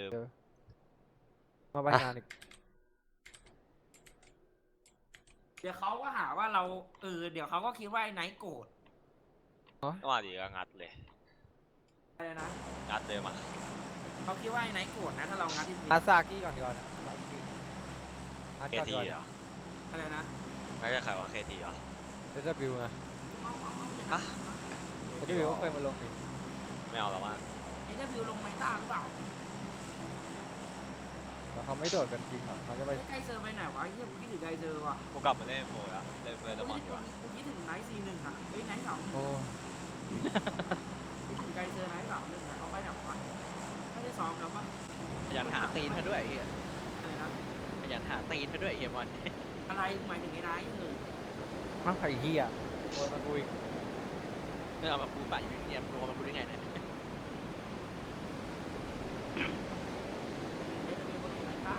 ลืมเดี๋ยวมาไปงานอีกเดี๋ยวเขาก็หาว่าเราเออเดี๋ยวเขาก็คิดว่าไอ้ไนท์โกรธก็มาดีก็งัดเลย อะไรนะงัดเลยมาเขาคิดว่าไอ้ไนท์โกรธนะถ้าเรางัดที่ทีอาซากิก่อนดีกว่านะอาเคก่อนทีก่อนเหรออะไรนะไม่ใช่ใครว่าเคทีเหรอเดซบิวไงฮะเดซบิวก็เคยมาลงนี่ไม่เอาแล้วว่าไอ้เจ้าวิวลงไมต้าหรือเปล่า แต่เขาไม่โดดกันจริงหรอกเขาจะไปไอ้ไกลเซอร์ไปไหนวะไอ้เหี้ยกูคิดถึงไกลเซอร์ว่ะกูกลับมาเล่นโฟแล้วเล่นเฟอร์กูดมอนคิดีกว่าดกูคิดถึงไนท์ซีหนึ่งอะเฮ้ยไนท์สองโอ้คิดถึงไกลเซอร์ไนท์สองหนึ่งอะเอาไปไหนวะไม่ได้ซ้อมแล้วปะขยันหาตีนเขาด้วยไอ้เฮียอะไรนะขยันหาตีนเขาด้วยไอ้เฮียบอลอะไรหมายถึงไอ้ไนท์เออมาไข่เฮียโอ้ยมาคุยเมื่อเอามาปูปะอยู่เนี่ยรู้ว่ามันพูดได้ไงเนี่ย ไอ้เจ้าวิวลงไมต้า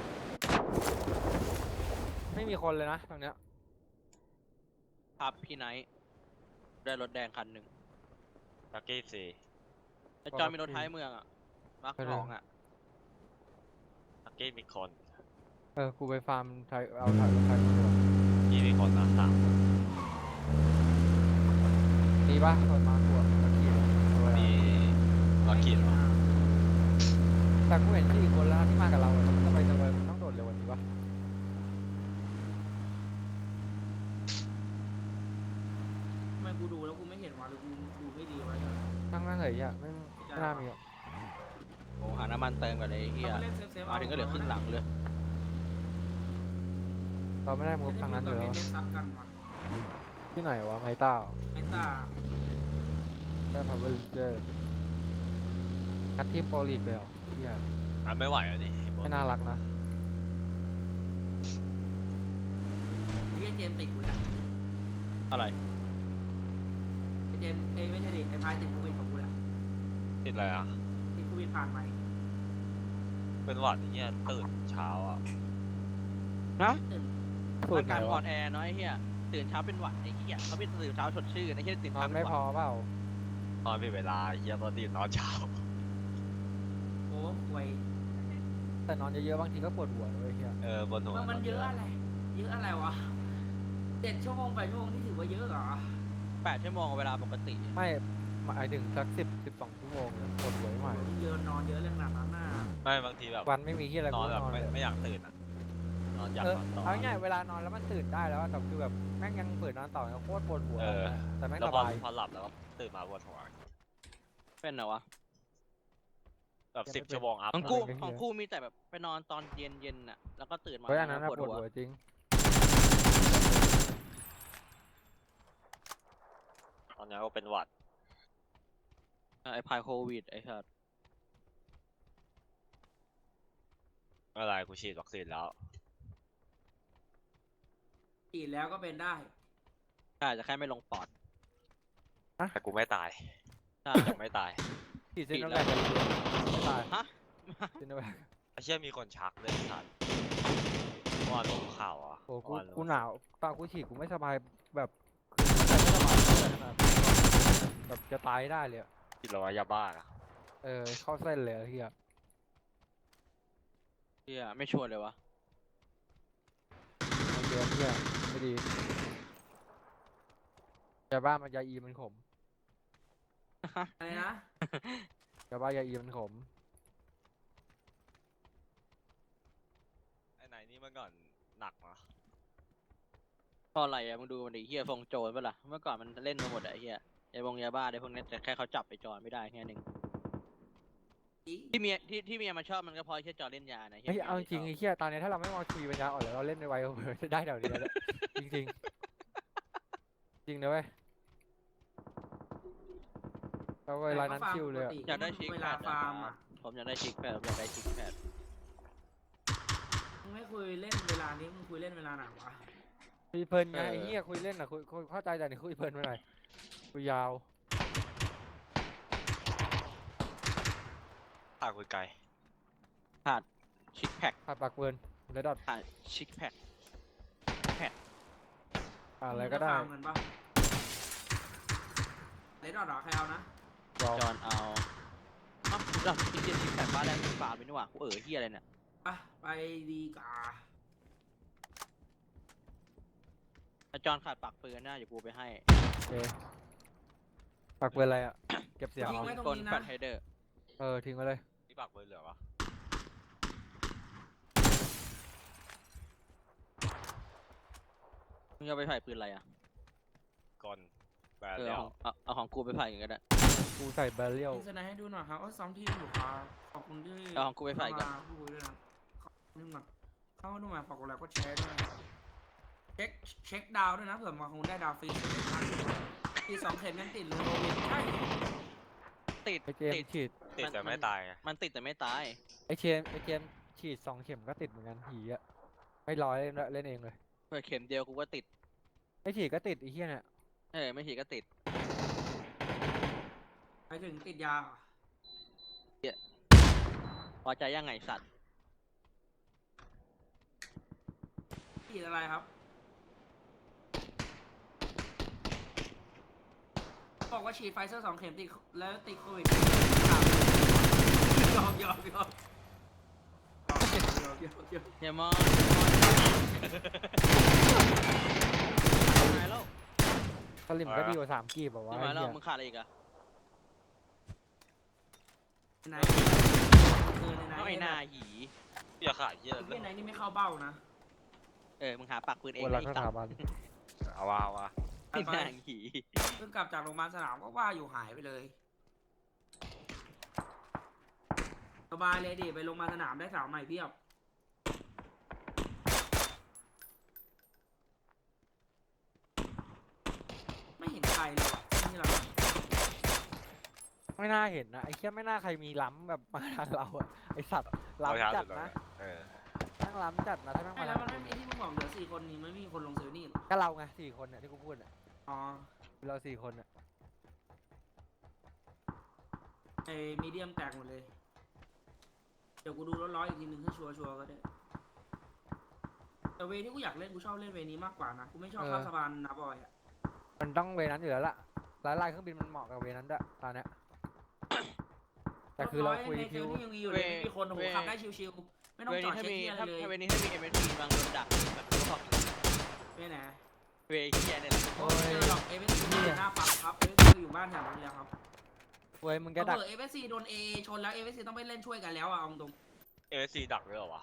ไม่มีคนเลยนะตรงเนี้ยภาพพี่ไนท์ได้รถแดงคันหนึ่งลักกี้สี่ไอ้จอยมีรถท้ายเมืองอะมาร์คสองอะลักกี้มีคนเออกูไปฟาร์มไทยเอาถ่ายรถไทยมาดีกว่ายี่มีคนนะสามมีปะคนมาขวดตะกี้เอาไว้มีลักกี้เหรอแต่กูเห็นที่อีกคนแล้วนะที่มากับเราอะทำไมทำไมมันต้องโดดเร็วกว่านี้วะ ทำไมกูดูแล้ว กูไม่เห็นวะหรือกูดูไม่ดีวะนั่งนั่งเหยอะไม่ไม่น่ามีหรอกโอ้หาน้ำมันเติมกันเลยไอ้เฮียเราไปเล่นเซฟเซฟมาถึงก็เหลือครึ่งหลังเลยเราไม่ได้มุกทางนั้นอยู่แล้วเล่นซับกันว่ะที่ไหนวะไมต้าไอ้ตาได้พาวเวอร์เจอร์คัดทีมโปรลีกเลยเหรอเฮียอะไม่ไหวแล้วนี่ไม่น่ารักนะไอ้เจมส์ติดกูนะอะไรไอ้ เจมส์เอ้ยไม่ใช่ดิไอ้พายติดโควิดของกูแหละติดอะไรอะ ติดโควิดผ่านไปเป็นหวัดที่เนี่ยตื่นเช้าอะตื่นฝืนอาไหนการอ่อวะนแอเนาะไอ้เฮียตื่นเช้าเป็นหวัดไอ้เฮียเขาเป็นตื่นเช้าสดชื่นไอ้เฮียตื่นนอเช้านเป็ไม่นหพวัอดเปล่านอนผิดเวลาเฮียปกตินอนเช้าโอ้ป่วยแต่นอนเยอะๆบางทีก็ปวดหัวเลยเฮียเออบนหัวมันมันเยอะอะไร เยอะอะไรวะเจ็ดชั่วโมงแปดชั่วโมงที่ถือว่าเยอะเหรอ แปดชั่วโมงเวลาปกติ ไม่หมายถึงสักสิบสิบสองชั่วโมงเนี่ยปวดหัวไม่ไหวเยอะนอนเยอะเรื่องหนักหน้าไม่บางทีแบบวันไม่มีที่อะไรนกูอนก็แบบนอนไม่เลยไม่อยากตื่นอะนอนอยากเออนอนต่อเอาง่ายๆเวลานอนแล้วมันตื่นได้แล้วอะแต่คือแบบแม่งยังเปิดนอนต่อยังโคตรปวดหัวเออ แต่แม่งแล้สวพอบายพอหลับแล้วก็ตื่นมาปวดหัวเป็นเหรอวะแบบสิบชั่วโมงอัพของกูของกูมีแต่แบบไปนอนตอนเย็นเย็นๆน่ะแล้วก็ตื่นมาเพราะอันนั้นน่ะปวดปวดหัวหัวจริง ตอนนี้ก็เป็นหวัด ไอ้พายโควิดไอ้สัสไม่เป็นไรกูฉีดวัคซีนแล้วอีกแล้วก็เป็นได้ใช่จะแค่ไม่ลงปอดแต่กูไม่ตายใช่จะไม่ตายฉีดฉีซิดโนแล้แววคไม่ตายฮะซิโนแวคไอ้เชี่ยมีคนชักเลยสัตว์เมื่อวานลงข่าวอะโอ้กูเมื่อวานลงกูหนาวตอนกูฉีดกูไม่สบายแบบคือไม่สบายเลยขนาดแบบ จะตายได้เลยอะกินแล้วยาบ้าอะเออ เข้าเส้นเลยอะเฮียเฮียไม่ชวนเลยวะมันเดือนเฮียไม่ดียาบ้ามันยาอีมันขมอะไรนะ ยาบ้ายาอีมันขม ไอ้ไหนนี่เมื่อก่อนหนักนะเพราะอะไรอะมึงดูมันดิเฮียฟงโจรปะล่ะเมื่อก่อนมันเล่นมาหมดอะไอ้เฮีย ไอ้วงยาบ้าไอ้พวกนี้แต่แค่เขาจับไปจอนไม่ได้แค่นึงอีที่เมียที่ที่เมียมันชอบมันก็เพราะไอ้เฮียจอนเล่นยานะเฮ้ยมียเอาจริงชบไอ้เฮียตอนนี้ถ้าเราไม่มองทีปัญญาอ่อนแล้วเราเล่นในไวโอเวอร์ได้แถวนี้แล้วจริงจริงๆจริงนะเว้ยเราเวลานั้นชิวเลยอะอยากได้ชิคเวแพลาดฟาร์มอะอะผมอยากได้ชิคแพดผมอยากได้ชิคแพดมึงไม่คุยเล่นเวลานี้มึงคุยเล่นเวลาไหนวะคุยเพลินไงไอ้เหี้ยคุยเล่นอะคุยคุยเข้าใจแต่นี่คุยเพลินไปหน่อย คุยยาวตาคุยไกลชิคแพดขาดปากเวิร์นเลดดอทผ่านชิคแพดอะไรก็ได้มึงจฟาร์มเงินปะเลดดอทเหรอใครเอานะเราจอนเอาอ้าวดับจริงๆแต่บ้านแรกมึงฟาร์มไปนี่หว่ากูเออเฮียอะไรเนี่ยอะไปดีกาถ้าจอนขาดปากปืนนะเดี๋ยวกูไปให้โอเค ปักเบอร์อะไรอะ เก็บเสียงทิ้งเอาไว้ตรงกลนี้แฟนะตไฮเดอร์เออทิ้งไว้เลยที่ปากเบอร์เหลือวะมึงจะไปไผ่ปืนอะไรอะก่อนแบนเออแล้เอาวของเอาเอาของกูไปไผ่กันก็ได้ กูใส่แบเรียลทิ้งสไนด์ให้ดูหน่อยครับว่าซ้อมทีมอยู่ครับขอบคุณที่เอาของกูไปไผ่ก่อน เข้ามาพูดด้วยนะขอบคุณมากเข้ามาดูมาฝากกดไลค์กดแชร์ด้วยเช็คเช็คดาวด้วยนะเผื่อบางคนได้ดาวฟรี ที่สองเข็มยังติดเลยโควิดใช่ ติดไอเจมติดส์ฉีดติดมันแต่มัไม่นตายไงมันติดแต่ไม่ตาย ไอเจมส์ไอเจมส์ฉีดสองเข็มก็ติดเหมือนกันผีอะไม่ร้อยเล่นเล่นเองเลยเพื่อเข็มเดียวกูก็ติดไอฉีดก็ติดไอเหี้ยเนี่ยเออไม่ฉีดก็ติด ไปถึงติดยาเหรอพอใจยังไงสัตว์ ติดอะไรครับ บอกว่าฉีดไฟเซอร์สองเข็มติดแล้วติดโควิดยอมยอมยอมยอมยอมยอมอย่ามองไม่แล้วสลิมก็ดีกว่าสามกีบแบบว่าไม่ไอ้แล้วเหี้ยมึงขาดอะไรอีกอะไหนเออไหนน้องไอ้หน้าหีอย่าขาดเยอะเลเล่ยนไหนนี่ไม่เข้าเบ้านะ เออ มึงหาปากปืนเองคนนะละไอ้สสัถาตว์บันเอาวะเอาวะ ไปไอ้ไปหน้าหีเพิ่งกลับจากโรงพยาบาลสนามก็ว่าอยู่หายไปเลยสบายเลยดิไปโรงพยาบาลสนามได้สาวใหม่เพียบไม่เห็นใครเลยว่ะนี่เราไม่น่าเห็นนะไอ้เหี้ยไม่น่าใครมีล้ำแบบมาทางเราอะไอสัตว์เราช้าล้ำจัสุดดเลยนะ เออนั่ งล้ำจัดนะถ้านั่งไม่มาแล้วทางมันไม่มีที่มึงบอกเหลือสี่คนนี้ไม่มีคนลงเซอร์นี่หรอก็เราไงสี่คนเนี่ยที่กูพูดอะอ๋อเราสี่คนอะไอ้มีเดียมแตกหมดเลย เดี๋ยวกูดูร้อยๆอีกทีนึงให้ชัวร์ชัวร์ๆก็ได้ แต่เวที่กูอยากเล่นกูชอบเล่นเวนี้มากกว่านะกูไม่ชอบข้ามสะพานนาบอยอะมันต้องเวนั้นอยู่แล้วล่ะหลายลายเครื่องบินมันเหมาะกับเวนั้นด้วยตอนเนี้ยแต่คือเราคุยในเซคิลวนี่ยังมีอยู่เลยไม่มีคนโอ้โหขับได้ชิวๆ ไม่ต้องเวจอนี้ดถ้าเช็คมีเหียอะไรถ้าเลยถ้าเวนี้ถ้ามีเอ็มเอสบางโดนดักแบบกูบอกไม่ไหนเวเฮียเนี่ยแหละโอ้ย ไม่เจอหรอกเอเวซีอยู่หน้าปั๊มครับเอเวซีอยู่บ้านแถวนี้แล้วครับเว้ยมึงก็จะดักเผื่อเอเวซีโดนเอชนแล้วเอเวซีต้องไปเล่นช่วยกันแล้วอะเอาตรงเอซีดักเลยเหรอวะ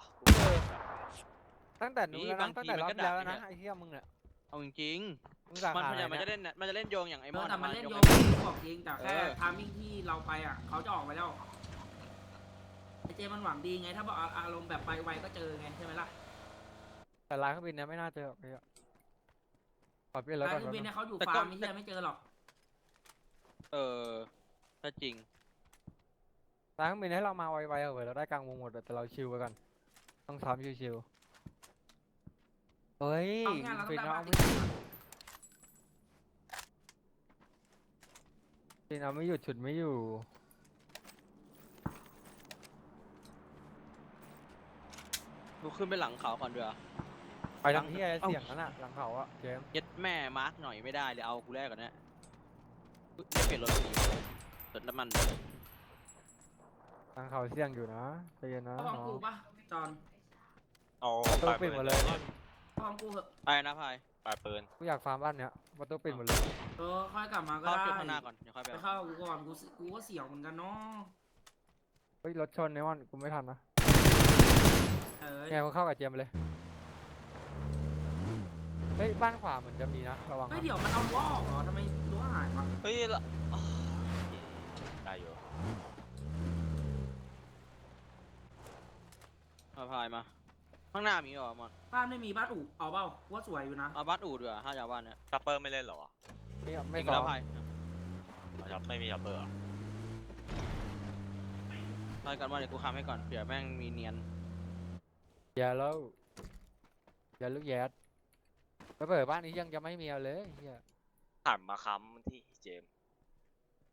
ตั้งแต่นู้นแล้วนะตั้งแต่รอบที่แล้วแล้วนะไอ้เหี้ยมึงเนี่ยเอาจริงมึงสาๆมันขาพยายามไหมันนจะเนี่ยเล่นน่ะมันจะเล่นโยงอย่างไอ้เอมออนแต่มันเล่นโยมงบอกจริงแต่แค่เออ ทามมิ่งที่เราไปอะเขาจะออกไปแล้วไอ เจมันหวังดีไง ถ้าบอกอารมณ์แบบไปไวก็เจอไงใช่ไหมล่ะแต่ลายเครื่องบินเนี่ยไม่น่าเจอไอ้เหี้ยขอเปลี่ยนรถร้านก่อนเครื่องบินเนี่ยเขาอยู่แต่ฟาก็ร์มไม่ใช่ไม่เจอหรอกเออถ้าจริง ลายเครื่องบินให้เรามาไวๆเอาเว้ยเราได้กลางวงหมดแต่เราชิวไปก่อนต้องซ้อมชิวๆเฮ้ยเอางานเราต้อฟิงนได้เอาบ้านไม่ฟินเอาไม่หยุดฉุดไม่อยู่ ขึ้นไปหลังเขาก่อนด้วยไปทางที่ไอ้เสียงนั้นอะหลังเขาอะเจมส์เย็ดแม่มาร์กหน่อยไม่ได้เลยเอากูแรกก่อนนะอุ๊ยไม่เปลี่ยนรถดีรถน้ำมันด้วยหลังเขาเสียงอยู่นะใจเย็นนะเขาของน้อกูง ปะจอนเอาประตูปลายปิปืดนหมดเลยเขาของกูเหอะไปนะพายปลายปืนกูอยากฟาร์มบ้านเนี้ยประตูปิดหมดเลยเออค่อยกลับมาก็เข้าได้จุดข้างหน้าก่อนเดี๋ยวค่อยไปไปเอาเข้ากูก่อนกูสิกูก็เสี่ยวเหมือนกันเนาะเฮ้ยรถชนไนมอนกูไม่ทันนะเออ ไงมึงเข้ากับเจมส์ไปเลย เฮ้ย บ้านขวาเหมือนจะมีนะ ระวังเฮ้ยนะเดี๋ยวมันเอาล้อออกเหรอทำไมรั้วหายวะเฮ้ยละอ้าวได้อยู่มาพายมา ข้างหน้ามีเหรอมอนบ้านไม่มีบ้านอู่เอาเปล่ากูว่าสวยอยู่นะเอาบ้านอู่ดีกว่าถ้าจะเอาบ้านเนี้ยชัปเปอร์ไม่เล่นเหรอวะไม่ไม่จริงซ้อแล้วมพายเอาชัปไม่มีชัปเปอร์เหรอพายกันว่าเดี๋ยวกูค้ำให้ก่อนเผื่อแม่งมีเนียน อย่าแล้วอย่าลูกแยดไปเปิดบ้านนี้ยังจะไม่มีเอาเลยเฮียหันมาค้ำที่เจมส์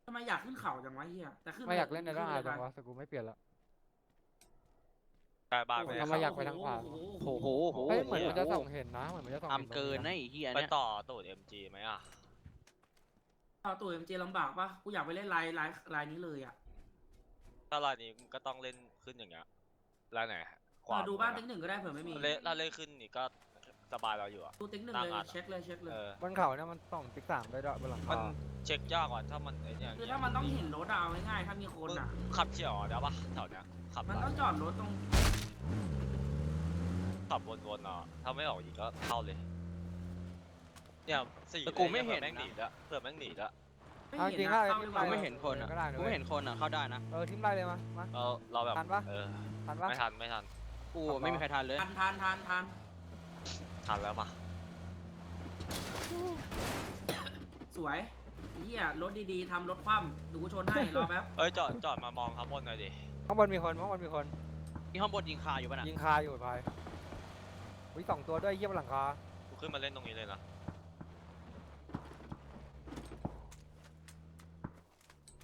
ทำไมอยากขึ้นเขาจังวะเฮียแต่ขึ้นไม่อยากเล่นในร่างอาขึ้จังไปวะสกูไม่เปลี่ยนละได้บ้านไปทำไมอยากไปทางขวาโอ้โอ้โหโหเฮ้ยเหมือนมันจะส่งเห็นนะเหมือนมันจะส่งเห็นทำเกินนะไอ้เหี้ยไปเนี่ยต่อตูดเอ็มจีไหมอะเอาตัวเอ็มเจลำบากปะกูอยากไปเล่นลายลายลายนี้เลยอะถ้ถ้ารายนี้มึงก็ต้องเล่นขึ้นอย่างเงี้ยรายไหน ขเอวาอดูบ้านมึติ๊งกหนึ่งก็ได้เผื่อไม่มีอะเล่นถ้าเล่นขึ้นนี่ก็สบายเราอยู่อะดูติ๊กหนึ่งตั้งเลยอัด เช็คเลยเช็คเลย เออบนเขาเนี่ยมันต้องติ๊กสามได้ด้วยบนหลังมันคาเช็คยากกว่าถ้ามันไอ้เนี่ยคือถ้ามันต้องเห็นรถอะเอาง่ายๆถ้ามีคนอะ ขับเฉี่ยวเดี๋ยวปะแถวเนี้ยขับมันได้ต้องจอดรถตรงขับวนๆเนาะถ้าไม่ออกอีกก็เข้าเลย เนี่ยสี่แต่กูไม่เห็นผื่อแม่งหนะนีละเผื่อแม่งหนีละไม่เอาจเห็นริงนะๆเข้าได้ดีกกูว่าไม่เห็นคนอะก็ได้นะกูไม่เห็นคนอะเข้าได้นะ เออทิ้มไล่เลยมามา เราเราแบบทันปะ เออทันปะไม่ทันไม่ทัน กูขับรอไม่มีใครทันเลย ทันทานทานทานทันแล้วมาสวยเฮียรถดีๆทำรถคว่ำดูกูชนให้รอแป๊บเอ้ยจอดจอดมามองข้างบนหน่อยดิข้างบนมีคนข้างบนมีคนที่ข้างบนยิงคาอยู่ป่ะน่ะยิงคาอยู่พายวิสองตัวด้วยเยี่ยบนหลังคากูขึ้นมาเล่นตรงนี้เลยนะ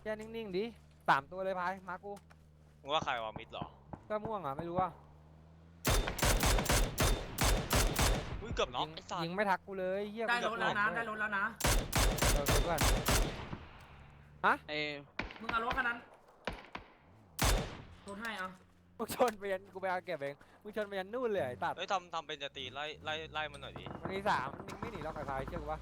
แค่นิ่งๆดิสามตัวเลยพายมากูมึงว่าใครวางมิดเหรอก็ม่วงอะไม่รู้ว่า อุ้ย เกือบน็อกยิงไอ้สัตยิงว์ไม่ทักกูเลยเยี่ยได้กูรถแล้วนะเกือบได้รถแล้วนะเออเพื่อนไอ้มึงเอารถคันนั้นรถให้เอามึงชนไปยันกูไปเอาเก็บเองมึงชนไปยันนู่นเลยไอ้ตัดเฮ้ยทำทำเป็นจะตีไล่ไล่ไล่มันหน่อยดิมันมีสามยิงไม่หนีหรอกไอ้พายเชื่อกูปะ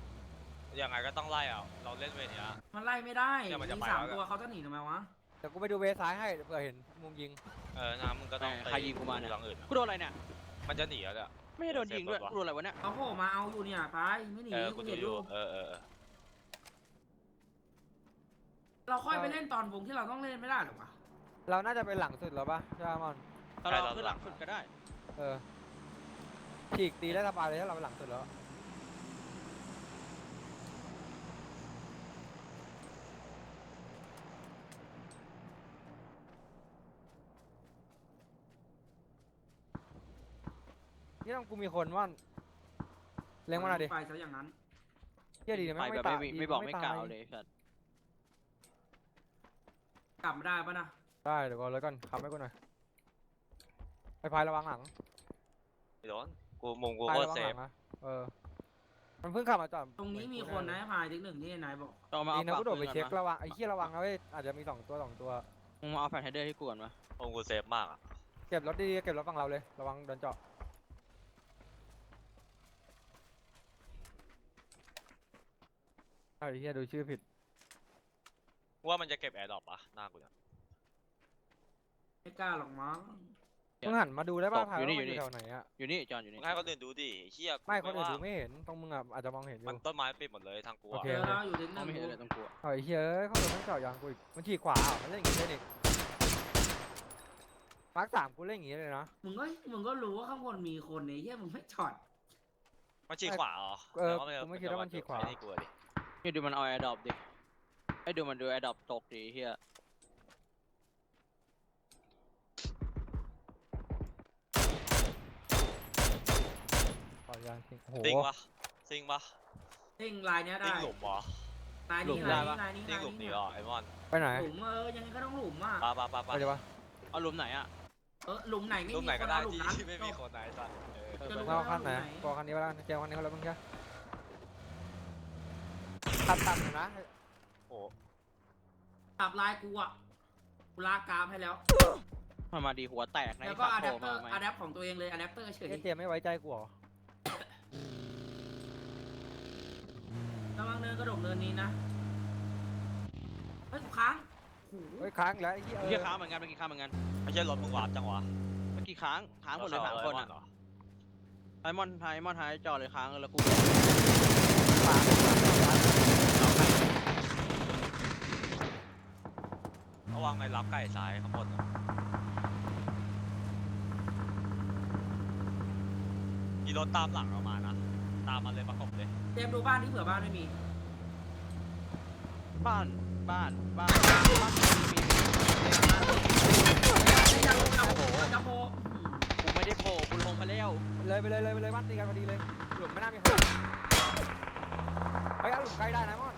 ยังไงก็ต้องไล่อะเราเล่นเวรเนี้ย มันไล่ไม่ได้เนี่ยมันจะมีไปสามแล้ว ตัวเขาจะหนีทำไมวะเดี๋ยวกูไปดูเวซ้ายให้เผื่อเห็นมุมยิงเออนะมึงก็ต้องใครยิงกูมาเนี่ยทางอื่นอะกูโดนอะไรเนี่ยมันจะหนีแล้วเนี่ย ไม่ได้โดนยิงด้วยเซฟรถวะกูโดนอะไรวะเนี่ยเขาโผล่มาเอาอยู่เนี่ยไปไม่หนีเออกูกูดูเห็นออยู่ยู่เออเออเออเราค่อยไปเล่นตอนวงที่เราต้องเล่นไม่ได้หรอวะเราน่าจะเป็นหลังสุดแล้วปะใช่ปะมอนถ้าเราขึ้นหลังสุดก็ได้ เออฉีกตีได้สบายเลยถ้าเราเป็นหลังสุดแล้ว นี่ต้องกูมีคนว่านเลี้ยงมาหน่อยดิไปซะอย่างนั้นเฮียดีนะไปไม่แบบตายไม่ดีไม่บอกไม่ตกล่าวเลยสัตว์กลับมาได้ปะนะได้เดี๋ยวก่อนเลยก่อนขับให้กูหน่อยไปพายระวังหลังไม่โดนกูมุงกูพายโคตระรวังเซหลัฟงนะเออมันเพิ่งขับมาจอดตรงนี้มีคนนะพายติ๊กหนึ่งที่นายบอกต้องมาดีเอานะปากกูโดดไปปืนเช็คก่อนระวังไอ้เหี้ยระวังนะเว้ยอาจจะมีสองตัวสองตัวมึงมาเอาแฟนไฮเดอร์ให้กูก่อนวะมุงกูเซฟมากอะเก็บรถดีๆเก็บรถฝั่งเราเลยระวังโดนเจาะ ไอ้เหี้ยดูชื่อผิดว่ามันจะเก็บแอร์ดรอปอะหน้ากูเนี่ยไม่กล้าหรอกมั้งมึงหันมาดูได้ป่ะพายว่ามันอยู่แถวไหนอะอยู่นี่จอนอยู่มึนี่งให้คนอื่นดูดิเฮียกูไม่คนอื่นว่าดูไม่เห็นตรงมึงอะอาจจะมองเห็นอมันยู่ต้นไม้ปิดหมดเลยทางกูโออะเคเจอแล้วอยู่ติ๊กหมองนึ่งไม่เห็นเลยต้องกลัวไอ้เหี้ยเอ้ยเขาโดนทั้งเจาะยางกูอีกมันฉีกขวาอะมันเล่นอย่างงี้เลยนี่มาร์คสามกูเล่นอย่างงี้เลยนะ มึงก็มึงก็รู้ว่าข้างบนมีคนเนี่ยเฮียมึงไม่จอดมันฉีกขวาเหรอเออแต่กูไม่คิดว่ามันฉีกขวา ไอ้นี่กูอะดิ นี่ดูมันเอาแอร์ดรอปดิไอ้ดูมันดูแอร์ดรอปตกดิเฮียต่อยางทิ้งโอ้โหซิงปะซิงปะติ้งลายเนี้ยซิได้งหลุมเหรอลายนี้ลายนี้ลายนี้ซิงหลุมนี่เหรอไอ้มอนไปไหนหลุมเออยังไงก็ต้องหลุมอะปะปะปะไปปะเดี๋ยววะ เอาหลุมไหนอะเออหลุมไหนไม่รูปมีไหนคก็นได้เอาหลุมที่นั้นที่ไม่มีคนไหนสัตว์เออเออจะรู้เราคันไหนกอคันนี้ไปแล้วเจลคันนี้ไปแล้วมึงแค่ ตัดตัดอยู่นะโอ้ตับลายกูอะกูลากกราฟให้แล้ว มันมาดีหัวแตกในแล้วก็สัตอะว์แดโผปล่เตอมาร์ไหมอะแดปของตัวเองเลยอะแดปเตอร์เฉยไอ้เจมไม่ไว้ใจกูเหรอระวังเนินกระโดดเนินนี้นะเฮ้ยกูค้างโอ้โหเฮ้ยค้างอีกแล้วไอ้เหี้ยเอเมื่อกี้อค้างเหมือนกันเมื่อกี้ค้างเหมือนกันไม่ใช่รถมึงวาร์ปจังวะเมื่อกี้ค้างค้างหมดเลยสามคนอะเหรอไอมอนไอมอนไฮจอเลยค้างแล้วกู ระวังไอ้รับไก่ซ้ายข้างบนอะมีรถตามหลังเรามานะ ตามมาเลยประกบเลย เตรียมดูบ้านที่เผื่อบ้านไม่มี บ้านบ้านบ้านบ้านมีมีจะโผล่จะโผล่กูไม่ได้โผล่กูลงมาแล้ว เลยไปเลยเลยไปเลยบ้านตีกันพอดีเลยหลุมไม่น่ามีคนเฮ้ยเอาหลุมใกล้ได้นะมอน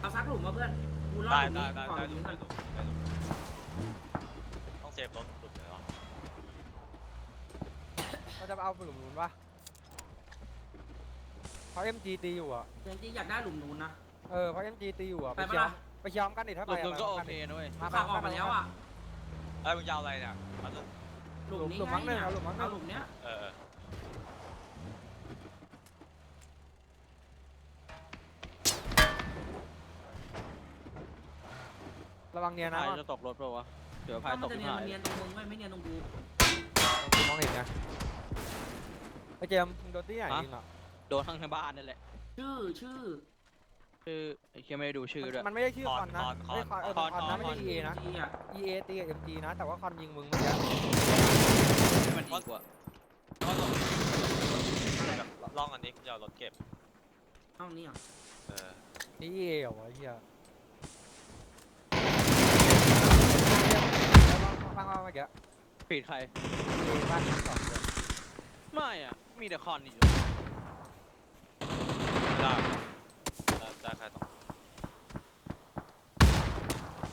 เอาซักหลุมมาเพื่อนกูรอ ได้ดหลุมได้นี้ได้ก่อนหได้ลุมหลุนี้มก่อนได้หลุมได้หลุมต้องเซฟรถหลุมเลยวะเราจะเอาหลุมนู้นปะเขาเอ็มจีตีอยู่อะ จริงๆอยากได้หลุมนู้นนะ เออเพราะเอ็มจีตีอยู่อะ ไปไปปะเชียวล่ะไไปยอมกันดิถ้าหไปลุมอะมึงก็ไปโอพร้มนเคดินะเว้ยมาขับออกมาแล้วอะ เอ้ยมึงจะเอาอะไรเนี่ยเอาหลุมหลุมนี้หลุมไงมั้งหนึ่งเนี่ยเอาหลุมมั้งหนึ่ง เอาหลุมเนี้ย เออเออ ระวังเนียนนะพายก่อนจะตกรถเปล่าวะเดี๋ยวพาถ้ายมัตนกจะที่เนียนหายมันเนียนตรงมึงไม่ไม่เนียนตรงกูกูมองเห็นไงไอ้เจมส์มึงโดนที่ไหนยิงอะโดนข้างในบ้านนั่นแหละชื่อชื่อชื่อไอ้เคียไม่ได้ดูชื่อด้วย มันไม่ได้ชื่อคอนนะไม่ใช่คอนเออคอนนะไม่ใช่ EA นะจีอะ EA ตีกับ MG นะ แต่ว่าคอนยิงมึงเมื่อกี้ให้มันดีกว่าก็ลงแบบล่องอันนี้กูจะเอารถเก็บห้องนี้อะเออนี่ EA เหรอวะไอ้เฮีย ฟังว่าเมื่อกี้ปีดใคร EA บ้านสองไม่อะ มีแต่คอนอยู่ได้ได้ได้ใครต้อง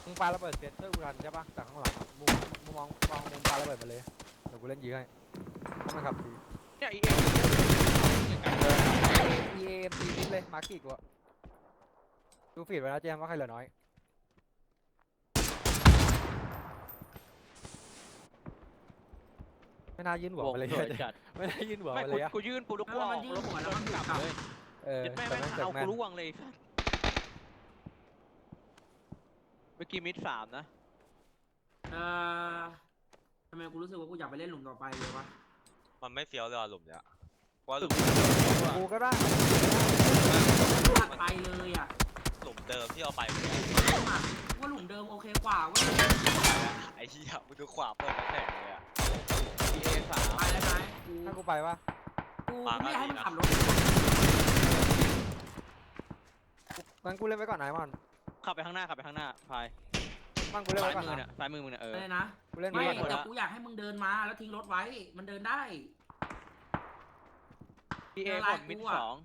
มึงปาระเบิดเซตเตอร์กูทันใช่ปะจากข้างหลังอะมุมมุมมองมองมุมปาระเบิดมาเลยเดี๋ยวกูเล่นยื้อให้ถ้ามันขับดีเนี่ยอีเอ็ม EA MG นิดเลยมาร์กี้กูอะดูฟีดไว้นะเจมส์ว่าใครเหลือน้อย ไม่น่ายื่นหัววงไปเลยสวยจัดไม่น่ายื่นหัวไม่ไปกูเลยอะกูยื่นปูลูกแล้ววอมังนยืแล้วดหัวแล้วมันกลับกลับเลยเออยึดแม่แต่แม่งแม่งเจ็บเอาแม่กูนร่วงเลยเมื่อกี้มิดสามนะ เออทำไมกูรู้สึกว่ากูอยากไปเล่นหลุมต่อไปเลยวะมันไม่เฟี้ยวเลยว่ะหลุมเนี้ยว่าหลุมกูก็ได้ตัดไปเลยอะหลุมเดิมที่เอาไปเมื่อกี้ว่าหลุมเดิมโอเคกว่าเว่าไอ้เหี้ยมึงดูขวาเปิดกระแผงเลยอะ อีเอสามไปได้ไหมกูถ้ากูไปวะกูไม่อยากให้มึงขับรถงั้นกูเล่นไว้ก่อนนายมอนขับไปข้างหน้าขับไปข้างหน้าพายมันกูเล่นซ้ายไว้ก่อนมือนะเนี่ยซ้ายมือมึงเนี่ยเออ อะไรนะ กูเล่นไม่ไว้ก่อนแต่กูอยากให้มึงเดินมาแล้วทิ้งรถไว้ มันเดินได้อีเอเออหลายมดมิดกูอะ สอง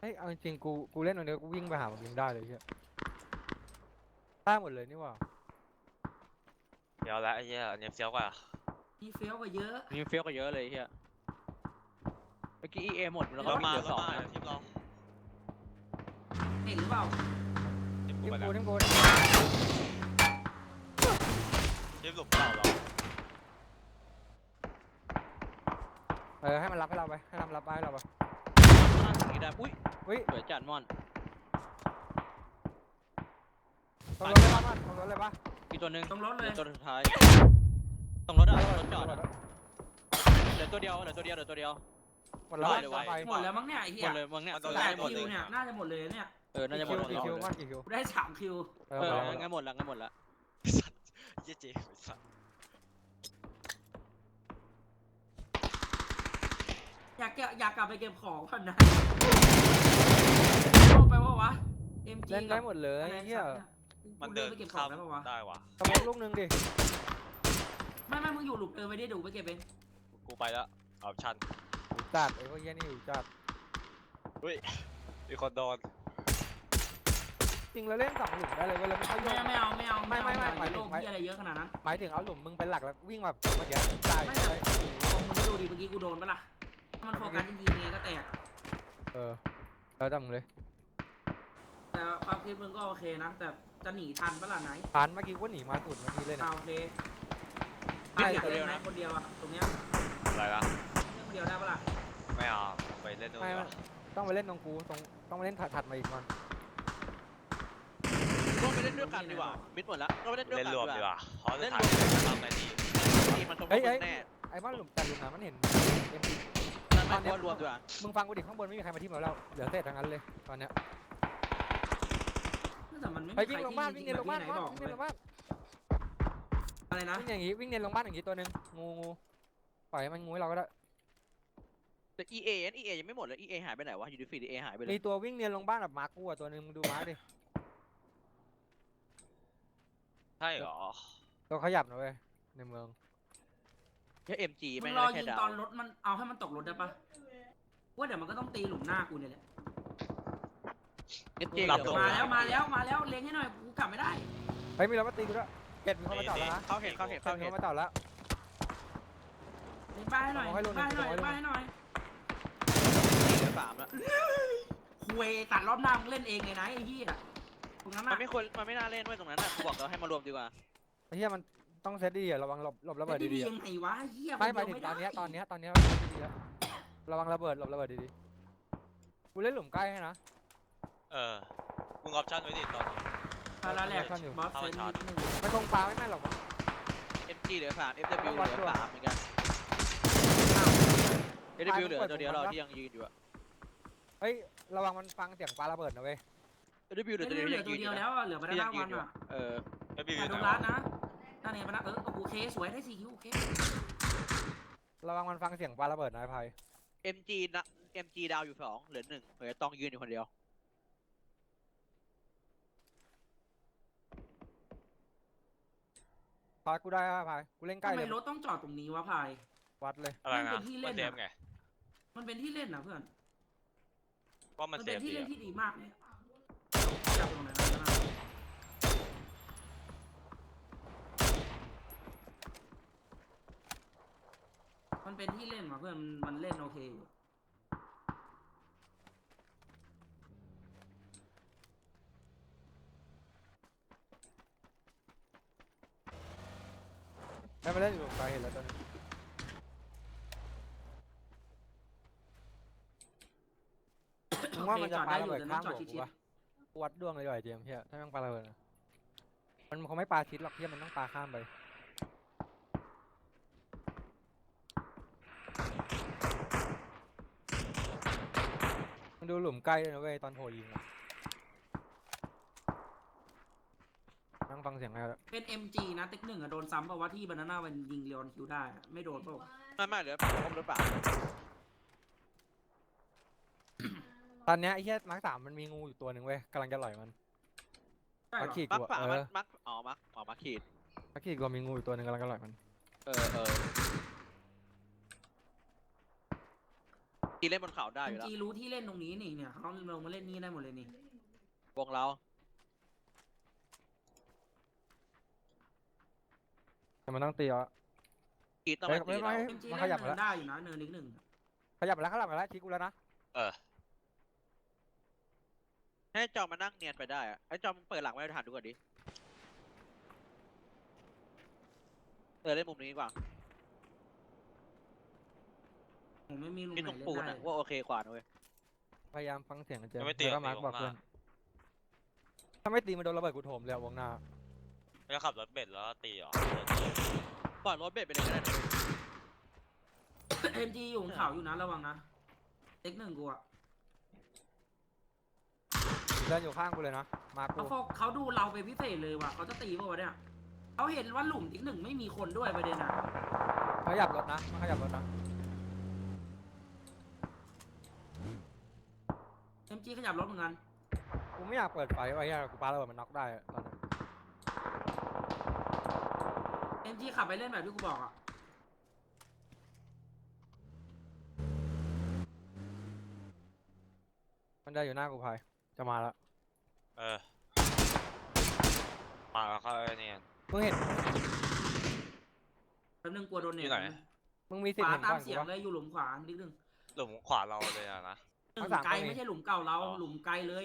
เฮ้ยเอาจริงๆกูกูเล่นวันเดียวกูวิ่งไปหามันยิงได้เลยเฮียได้หมดเลยนี่หว่า เฟี้ยวแล้วไอ้เหี้ยอันนี้เฟี้ยวกว่ามีเฟี้ยวกว่าเยอะมีเฟี้ยวกว่าเยอะเลยเฮียเมื่อกี้อีเอหมดแล้วก็รถมาเหลือรสถองมานะเดี๋ยวทีมเราเห็นหรือเปล่าทีมกูทีมไปกูแล้วทีมกูทีมหลุมเก่าเราเออให้มันรับให้เราไปให้มันรับไปให้เราไปข้างนี้ได้อุ้ยเฮ้ยสวยจัดมอนต้องรถเลยปะมันต้องรถเลยปะ อีกตัวหนึ่งต้องรถเหเลลืยอตัวสุดท้ายต้องรถอะรถจอดอะเหลือตัวเดียวเหลือตัวเดียวเหลือตัวเดียว หมดแล้วได้เลยไปวะ หมดแล้วมั้งเนี่ยไอ้หเหี้มยดเลยมึงเนี่ยมันโดนแต่ไล่หมดคิเลวย เนี่ยน่าจะหมดเลยเนี่ยเออน่าจะหมกี่ดคิวแล้วกี่คิวมันกี่คิวกูได้สามคิวเออเอหมอดแล้วงั้นหมดแล้วงั้นหมดแล้วเหี้ยเจ๊ไอ้สัสอยากเก็บอยากกลับไปเก็บของก่อนนะโลไปว่าวะ MG เล่นได้หมดเลยอะไรเฮียสักนี่ มันกูเดินไปเก็บขอข้างมได้ปะวะได้ว่ะสมองลูกนึงดิไม่ไม่มึงอยู่หลุมเดินไปดิเดูไปเก็บเองกูไปแล้วออปชั่นหูจัดไอ้พวกเฮียนี่หูจัดมีคนโดนจริงเราเล่นสองหลุมได้เลยเว้ยแล้วไม่ค่อยโยไม่ก ไม่เอาไม่เอาไม่ไม่ไม่เอาหมายถึโลงกที่อะไรเยอะขนาดนั้นหมายถึงเอาหลุมมึงเป็นหลักแล้ววิ่งแบบเมื่อกี้ได้ไม่แต่ของมึงดูดิเมื่อกี้กูโดนปะล่ะถ้ามันโฟกัสจริงๆไงก็แตกเออแล้วจำเลยแต่ความคิดมึงก็โอเคนะแต่ จะหนีทันปะล่ะไหนผ่านเมื่อกี้ก็หนีมาสุดเมื่อกี้เลยนะเอาโอเคใช่อยากเล่นไหมคนเดียวอะตรงเนี้ยอะไรนะเล่นคนเดียวได้ปะล่ะไม่เอาไปเล่นนู่นไม่ดีกไม่ว่าต้องไปเล่นตรงกูตรงต้องไปเล่นถัดถัดมาอีกมันก็ไปเล่นด้วยกันดีกว่ามิดหมดแล้วก็ไปเล่นด้วยเล่นกันรวมดีดีกกว่าว่า เพราะสุดท้ายทำในที่ทีมมันชมเฮ้ยมึเฮ้ยงแน่ไอ้บ้านหลุมแต่หลุมนะมันเห็นเอ็มพีนั่นไม่ควรรวมดีกว่ามึงฟังกูดิข้างบนไม่มีใครมาที่เราแล้วเหลือเศษทั้งนั้นเลยตอนเนี้ย แต่มันไม่ไปมีวิ่งใครลงบ้านวิ่ที่งเนียนลงบ้านที่ไหนบอกวิ่งเนียนลงบ้านอะไรนะวิ่งอย่างงี้วิ่งเนียนลงบ้านอย่างงี้ตัวหนึงงูงูปล่อยให้มันงูให้เราก็ได้แต่ EA อัน EA ยังไม่หมดเลย EA หายไปไหนวะอยู่ดีฟีด EA หายไปเลมียตัววิ่งเนียนลงบ้านแบบมาร์กูอะตัวหนึงมึงดูมาร์กดิใช่เหรอตัวขยับนะเว้ยในเมืองแค่ MG มึไม่งงรอได้แค่ยิงดาตวอนรถมันเอาให้มันตกรถได้ปะว่าเดี๋ยวมันก็ต้องตีหลุมหน้ากูเนี่ยแหละ MG หลับเหลือลงมาแล้วมาแล้วมาแล้วเล็งให้หน่อยกูกลับไม่ได้เฮ้ยมีเรามาตีกูด้วยเก็ดมีคนมาจอดแล้วนะเข้าเห็นเข้าเห็นเก็เข้าดมีเห็คนนมาจอดแล้ว เล็งป้ายให้หน่อยเอาให้ลงป้ายให้หน่อยเอาให้ลงป้ายให้หน่อยเหลือสามแล้วโคคุยตัดรอบหน้ามึงเล่นเองเลยนะไอ้เหี้ยตรงนั้นมันน่ะไม่ควรมันไม่น่าเล่นไว้ยตรงนั้นอะกูบอกเราให้มารวมดีกว่าไอ้เหี้ยมันต้องเซตดีอะระวังหลบหลบระเบิดไม่ดีดีๆอะยังไงวะไอ้เหี้ยไม่คไปเดียวถึงตอนเนี้ยได้ตอนเนี้ยตอนเนี้ยดีๆแล้วระวังระเบิดหลบระเบิดดีๆกูเล่นหลุมใกล้ให้นะ เออ มึงออปชั่นไว้ดิตอนนี้ พาราแลกเข้าอยู่บอสเซนนิดนึงไม่ตรงปลาไม่แม่นหรอก MG เหลือสาม FW เหลือสามเหมือนกัน FW เหลือตัวเดียวเราที่ยังยืนอยู่อะ เฮ้ย ระวังมันฟังเสียงปลาระเบิดนะเว้ย FW เหลือตัวเหเดียวลืที่อยังตัยืวนเดีอยวยู่นะแล้วอะเหลือมาที่ได้ยังห้ายืวันนอยู่อะอะเออไม่มีถ่ายไหดูนร้าวะนนะนั่นเองมานะเออโอเคสวยได้สี่คิวโอเคระวังมันฟังเสียงปลาระเบิดนะไอ้ภัย MG นะ MG ดาวอยู่สองเหลือหนึ่งเหลือต้องยืนอยู่คนเดียว พายกูได้ไอ้ภัยกูเล่นใกล้ทำไมเลยรถต้องจอดตรงนี้วะพาย วัดเลย อะไรมันเป็นะนที่เล่มันนเซอะฟไงมันเป็นที่เล่นนะเพื่อน ว่ามันมันเซเป็นฟที่ดีเล่นอะที่ดีมากเลยจับตรงไหนนะมันเป็นที่เล่นว่ะเพื่อน มันมันเล่นโอเคอยู่ ได้มาเล่นอยู่หลุมใกล้เห็นแล้วตอนนี้มึงว่ามันจะปาระเบิดข้ามจอหัดวชิกูดปะกูวัดดวงเลยดีกว่าไอ้เจมส์เฮียถ้าแม่งปาระเบิดนะมันคงไม่ปาชิดหรอกเฮียมันต้องปาข้ามไป มันดูหลุมใกล้ด้วยนะเว้ยตอนโผล่ยิงอะนั่ง ฟังเสียงแล้วๆเป็น MG นะติ๊กหนึ่งอะโดนซ้ำเพราะว่าที่บานาน่ามันยิงเรียนคิวได้อะไม่โดนเปล่าไม่ไม่เหลือครบหรือเปล่าตอนเนี้ยไอ้เหี้ยมาร์คสามมันมีงูอยู่ตัวหนึ่งเว้ยกำลังจะหล่อยมันใช่มาเหรอขีดมักกูอะป่าเอมัอกมักอ๋อมักอ๋อมักขีดมาขีดกูมีงูอยู่ตัวหนึ่งกำลังจะหล่อยมันเออเออทีเล่นบนเขาได้อยู่แล้ว MG รู้ที่เล่นตรงนี้นี่เนี่ยเขาลงมาเล่นนี่ได้หมดเลยนี่วงเรา แต่มันต้องตีอะขีดต้องเฮ้ยมาตีไม่ เราไม่ MG มันเล่ขยับนมาเนิแล้วนได้อยู่นะเนินนิดหนึ่งขยับมาแล้วขยับมาแล้วชี้กูแล้วนะเออ ให้จอมมานั่งเนียนไปได้อะไอ้จอมเปิดหลังไว้ถ่านดูก่อนดิ เออเล่นมุมนี้ดีกว่าผมไม่มีลุงที่ไหตนรงเล่นปูนได้อะว่าโอเคกว่านะเว้ยพยายามฟังเสียงกันเจอยังไม่ตีแล้วก็หรอกมาร์คตีบอกวงหน้า เพื่อนถ้าไม่ตีมันโดนระเบิดกูโถมเลยอะวงหน้า แล้วขับรถเบ็ดแล้วตีเหรอปล่อยรถเบ็ดไปเลยก็ได้นะเอ็มจีอยู่บนเขาอยู่นะระวังนะติ๊กหนึ่งกูอะเดินอยู่ข้างกูเลยนะ มาร์คกูเขาโฟกเขาดูเราเป็นพิเศษเลยว่ะเขาจะตีป่าวะเนี่ยเขาเห็นว่าหลุมติ๊กหนึ่งไม่มีคนด้วยประเด็นอะขยับรถนะมันขยับรถนะ เอ็มจีขยับรถเหมือนกัน กูไม่อยากเปิดไฟไว้อะกูปาระเบิดมันน็อกได้อะตอนนั้น เอ็มจีขับไปเล่นแบบที่กูบอกอะมันได้อยู่หน้ากูพายจะมาแล้วเออ มาแล้วเข้าไอ้นี่กันมึงเห็นแป๊บนึงกลัวโดนเน็อยู่ตไหน มึงมีขสิทธิ์วาเห็นตาก่มอนกูเสียงปะ เลยอยู่หลุมขวานิดนึงหลุมขวาเราเลยอะนะ หลุทั้มงสามไกลคนนี่ไม่ใช่หลุมเก่าเรา อ๋อ หลุมไกลเลย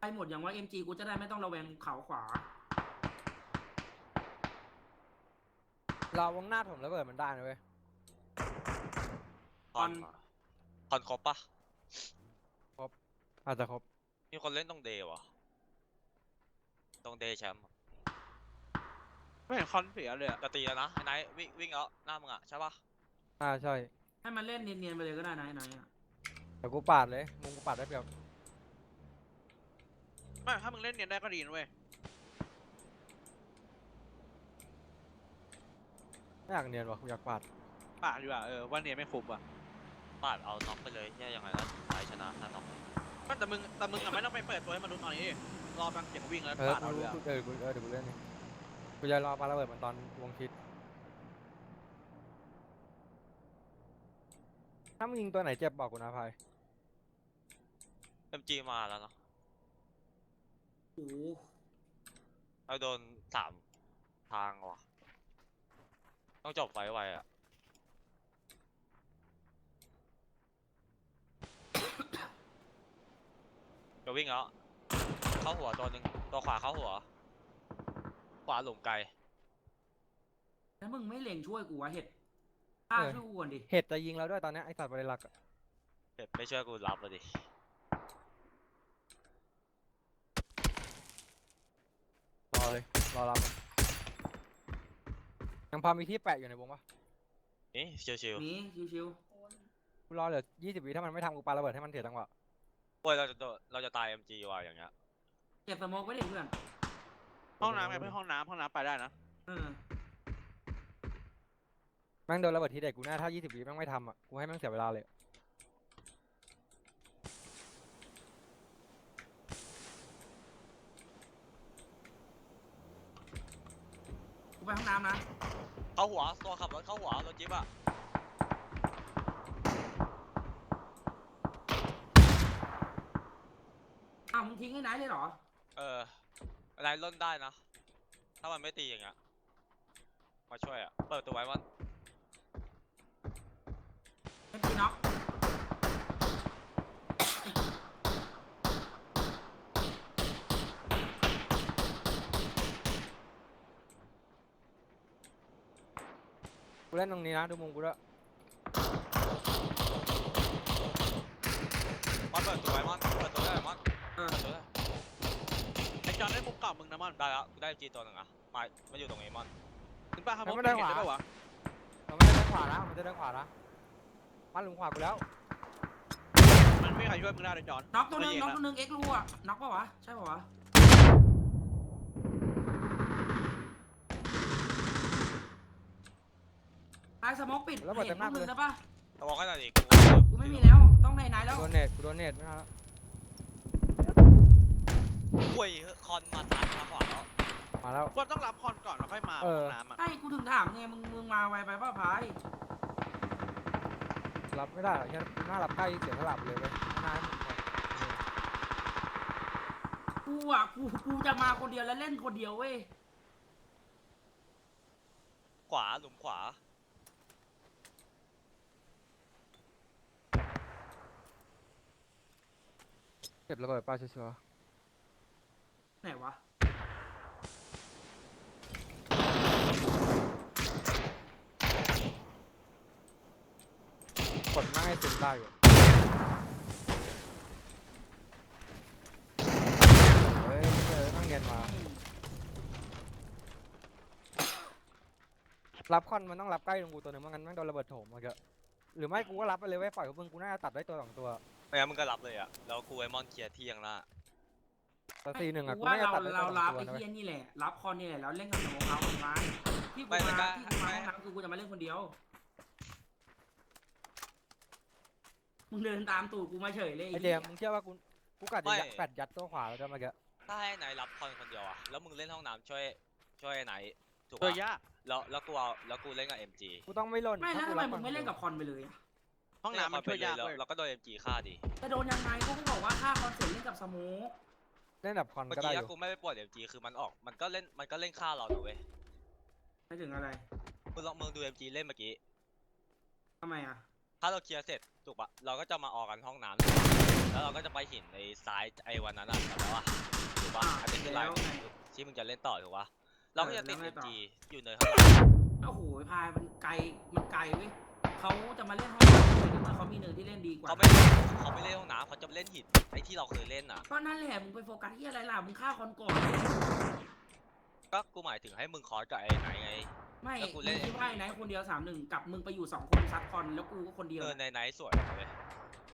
ไปหมดอย่างว่าเอ็มจีกูจะได้ไม่ต้องระแวงเขาขวาเราวงหน้าถมระเบิดมันได้นะเว้ยคอนคอนครบปะอาจจะครบมีคนเล่นตรงเดย์วะตรงเดย์แชมป์ไม่เห็นคอนเสียเลยอะจะตีแล้วนะไอ้ไนท์วิ่งวิ่งแล้วหน้ามึงอะใช่ปะอ่าใช่ให้มันเล่นเนียนๆไปเลยก็ได้นะไอ้นายอะแต่กูปาดเลยมึงกูปาดได้เปรียบ ไม่ถ้ามึงเล่นเนียนได้ก็ดีนะเว้ยไม่อยากเนียนว่ะกูอยากปาดปากดีกว่าเออว่าเนียนไม่คุ้มว่ะปาดเอาน็อกไปเลยแค่ยังไงก็ท้ายชนะถ้าน็อกไม่แต่มึงแต่มึงอะไม่ต้องไปเปิดตัวให้มันรู้ตอนนี้ดิรอฟังเสียงวิ่งแล้วเออปาดกูเอารู้เลยอะกูเออกูเออเดี๋ยวกูเล่นนี่กูจะรอปาระเบิดมันตอนวงคิด ถ้ามึงยิงตัวไหนเจ็บบอกกูนะพาย เอ็มจีมาแล้วเนาะ โอ้โเราโดนสามทางว่ะ ต้องจบไฟไวอะ จะวิ่งเหรอเข้าหัวตัวหนึ่งตัวขวาเข้าหัว ขวาหลงไกล แล้วมึงไม่เล็งช่วยกูวะเห็ดฆ่าช่วยกูก่อนดิ เห็ดจะยิงเราด้วยตอนนี้ไอ้สัตว์บริลักษ์เป็ดไม่ช่วยกูรับเลยดิ รอเลย รอรับมันยังพอมีที่แปะอยู่ในวงปะนี่ชิวหนีชิวกูรอเหลือยี่สิบวิถ้ามันไม่ทำกูปาระเบิดให้มันเสียจังหวะๆโอ้ยเราจะโดนเราจะตาย MG ว่ะอย่างเงี้ย ๆเก็บสโมกไว้ดิเพื่อนห้องน้ำไงเพื่อนห้องน้ำห้องน้ำไปได้นะเออแม่งโดนระเบิดทีเด็กกูหน้าถ้ายี่สิบวิแม่งไม่ทำอะ กูให้แม่งเสียเวลาเลย ไปห้องน้ำนะ เข้าหัวตัวขับรถเข้าหัวรถจิ๊บอะอ้าวมึงทิ้งให้ไหนเลยเหรอ เอออะไรล่นได้นะ ถ้ามันไม่ตีอย่างเงี้ยมาช่วยอะเปิดตัวไว้มันเอ็มพีน็อก เล่นตรงนี้นะดูมุมกูด้วยมันเปิดตัวไว้มันเปิดตัวได้มันเออเปิดตัวได้ไอ้จอนได้มุกเก่ามึงนะมันได้แล้วกูได้ MG ตัวหนึ่งอะมามาอยู่ตรงนี้มันถึงป้าเขามันไม่ไม่ได้ได้เห็นขวาได้ปะวะมันไม่ได้ด้านขวานะมันจะด้านขวานะมันหลุมขวากูแล้ว มันไม่มีใครช่วยมึงได้เลยจอนน็อกตัวหนึงไม่เย็นน็อกอะตัวหนึงเอ็กซ์รูอะน็อกปะวะ ใช่ปะวะ ไอ้สโมกปิดแล้วเปิดเห็เต็นมหน้ามึงเลยนะปะระวังให้หน่อยดิกูไม่มีแล้ว ต้องในไหนแล้วกูโดนเน็ตกูโดนเน็ตไม่เอาแล้วคุยคอนมาซ้ายมาขวาแล้วมาแล้ว ควรต้องรับคอนก่อนแล้วค่อยมาเออห้องน้ำอะใช่กูถึงถามไง มึงมึงมาไวไปเปล่าพาย รับไม่ได้หรอกแค่กูหน้ารับใกล้เสียสลับเลยเว้ยหน้าให้มึงก่อนกูอะกูกูจะมาคนเดียวแล้วเล่นคนเดียวเว้ยขวาหลุมขวา เก็บระเบิดป้าชัวร์ไหนวะ ๆกดแม่งให้ซึมได้อยู่เฮ้ยเออต้องเย็นมา รับคอนมันต้องรับใกล้ตรงกูตัวหนึงไม่งั้นแม่งโดนระเบิดโถมมาเกอะหรือไม่กูก็รับไปเลยไว้ยปล่อยพวกมึงกูน่าจะตัดได้ตัวสองตัว ไม่งั้นมึงก็รับเลยอะแล้วกูไอมอนเคลียร์ที่ยังหน้าแต่ซีหนึ่งอะกูกูว่าน่าจะเราตัดได้เราตัวสรัอบงตัวไอ้นะเว้ยเฮียนี่แหละ รับคอนนี่แหละแล้วเล่นกับสโมองเขาคนร้ายที่กูไม่มาแต่ก็ที่กูมาไม่ห้องน้ำคือกูจะมาเล่นคนเดียว มึงเดินตามตูดกูมาเฉยเลยไอไอ้เจเหี้ยมส์มึงเชื่อว่ากูกูกัดจะยัดแปดยัดตัวขวาแล้วจะมาเกอะถ้าให้ไหนรับคอนคนเดียวอะแล้วมึงเล่นห้องน้ำช่วยช่วยไหนถูกตัปะวยากแล้วแล้วกูเอาแล้วกูเล่นกับ MG กูต้องไม่หล่นไม่แล้วถ้าทำกูไมรับมึงไม่เล่นกับคคอนไปเลยอะ ห้องน้ำมันช่วยยากแล้วเว้ย เราก็โดน MG ฆ่าดิจะโดนยังไงกูก็บอกว่าฆ่าคอนเสร็จเล่นกับสโมกเล่นแบบคอนเมื่อก็ได้กี้อถ้ายู่กูไม่ไปปวด MG คือมันออก มันก็เล่น มันก็เล่นฆ่าเรานะเว้ยไม่ถึงอะไรมึงลองมึงดู MG เล่นเมื่อกี้ ทำไมอะถ้าเราเคลียร์เสร็จถูกปะเราก็จะมาออกกันห้องน้ำแล้วเราก็จะไปหินในซ้ายไอ้วันนั้นอะแต่ว่าถูกปะอันนี้คือไลน์ที่มึงจะเล่นต่อถูกปะเราก็จะติด MG อยู่ในห้องน้ำโอ้โหพายมันไกลมันไกลเว้ย เขาจะมาเล่นห้องน้ำเลยแต่เขามีเนินที่เล่นดีกว่าเขาไม่เขาไม่เล่นห้องน้ำเขาจะเล่นหินไอ้ที่เราเคยเล่นอะ ก็นั่นแหละมึงไปโฟกัสที่อะไรล่ะมึงฆ่าคอนก่อนก็กูหมายถึงให้มึงคอร์สกับไอ้ไหนไง ไม่แล้วกูมึเล่งนคิดว่าไอ้ไหนคนเดียวสามหนึ่งกับมึงไปอยู่สองคนซัดคอนแล้วกูก็คนเดียวเออในไหนสวยเลย